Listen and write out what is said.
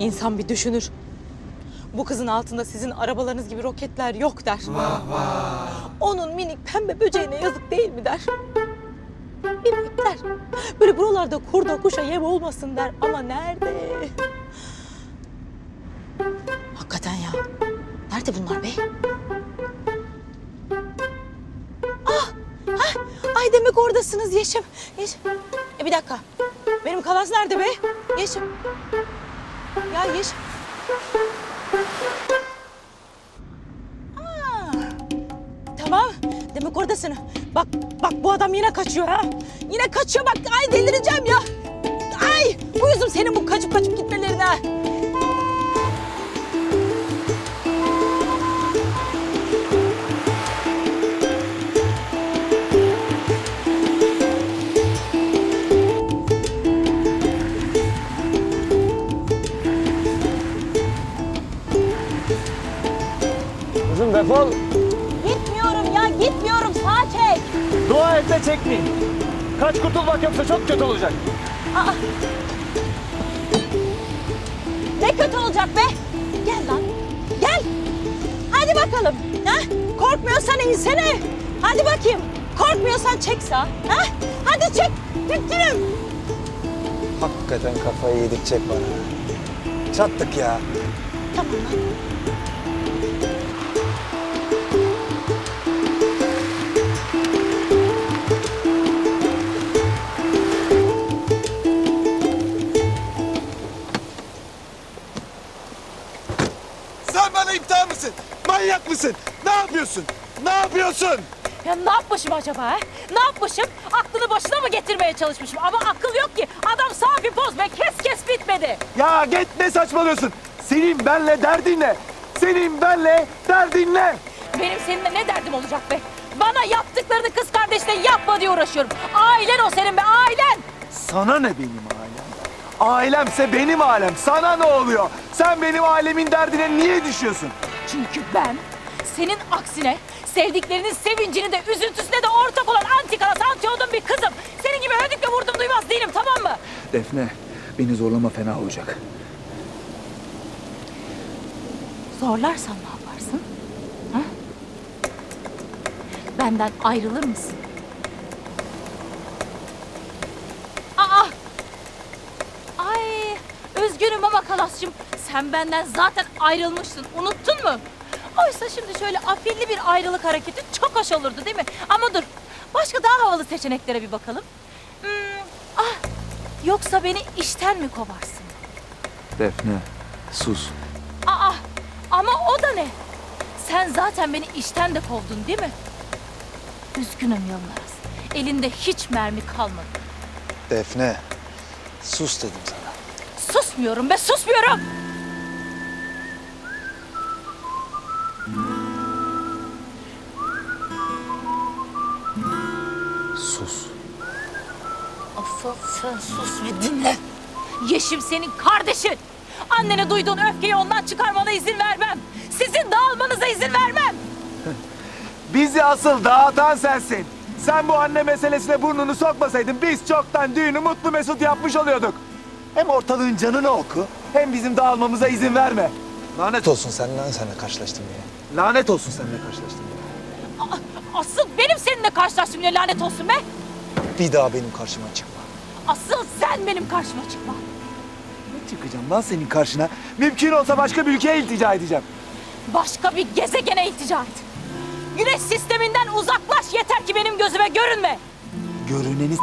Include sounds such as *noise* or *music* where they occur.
İnsan bir düşünür. Bu kızın altında sizin arabalarınız gibi roketler yok der. Onun minik pembe böceğine yazık değil mi der. Bilmem der. Böyle buralarda kurda kuşa yem olmasın der. Ama nerede? Hakikaten ya. Nerede bunlar be? Ah! ah, Ay demek oradasınız Yeşim. Yeşim. E bir dakika. Benim kalas nerede be? Yeşim. Ya. Aa, Tamam. Demek oradasın. Bak bak bu adam yine kaçıyor ha. Yine kaçıyor bak. Ay delireceğim ya. Ay uyuzum senin bu kaçıp kaçıp gitmelerine. Defol. Gitmiyorum ya gitmiyorum. Sağa çek. Dua et de çekmeyin. Kaç kurtulmak yoksa çok kötü olacak. Aa. Ne kötü olacak be? Gel lan. Gel. Hadi bakalım. Ha? Korkmuyorsan insene. Hadi bakayım. Korkmuyorsan çek sağa. Ha? Hadi çek. Tüttürüm. Hakikaten kafayı yedirtecek bana. Çattık ya. Tamam lan. Manyak mısın? Ne yapıyorsun? Ne yapıyorsun? Ya ne yapmışım acaba ha? Ne yapmışım? Aklını başına mı getirmeye çalışmışım? Ama akıl yok ki. Adam sağ bir poz be kes kes bitmedi. Ya git ne saçmalıyorsun? Senin benle derdin ne? Senin benle derdin ne? Benim seninle ne derdim olacak be? Bana yaptıklarını kız kardeşine yapma diye uğraşıyorum. Ailen o senin be ailen. Sana ne benim ailem? Ailemse benim ailem. Sana ne oluyor? Sen benim ailemin derdine niye düşüyorsun? Çünkü ben senin aksine sevdiklerinin sevincini de üzüntüsüne de ortak olan antikalas antiyodun bir kızım. Senin gibi hödükle vurdum duymaz değilim tamam mı? Defne, beni zorlama fena olacak. Zorlarsam ne yaparsın? Ha? Benden ayrılır mısın? Aa! Ay, üzgünüm ama Kalas'cığım. Sen benden zaten ayrılmıştın. Unuttun mu? Oysa şimdi şöyle afilli bir ayrılık hareketi çok hoş olurdu değil mi? Ama dur, başka daha havalı seçeneklere bir bakalım. Hmm, ah, yoksa beni işten mi kovarsın? Defne, sus. Aa, ama o da ne? Sen zaten beni işten de kovdun değil mi? Üzgünüm Yılmaz. Elinde hiç mermi kalmadı. Defne, sus dedim sana. Susmuyorum be susmuyorum. Sus. Asıl sen sus ve dinle. Yeşim senin kardeşin. Annene duyduğun öfkeyi ondan çıkarmana izin vermem. Sizin dağılmanıza izin vermem. *laughs* Bizi asıl dağıtan sensin. Sen bu anne meselesine burnunu sokmasaydın biz çoktan düğünü mutlu mesut yapmış oluyorduk. Hem ortalığın canını oku hem bizim dağılmamıza izin verme. Lanet olsun sen lan seninle karşılaştım diye. Lanet olsun seninle karşılaştım. ya. A- Asıl benim seninle karşılaştığım ne lanet olsun be. Bir daha benim karşıma çıkma. Asıl sen benim karşıma çıkma. Ne çıkacağım lan senin karşına? Mümkün olsa başka bir ülkeye iltica edeceğim. Başka bir gezegene iltica et. Güneş sisteminden uzaklaş yeter ki benim gözüme görünme. Görüneni s-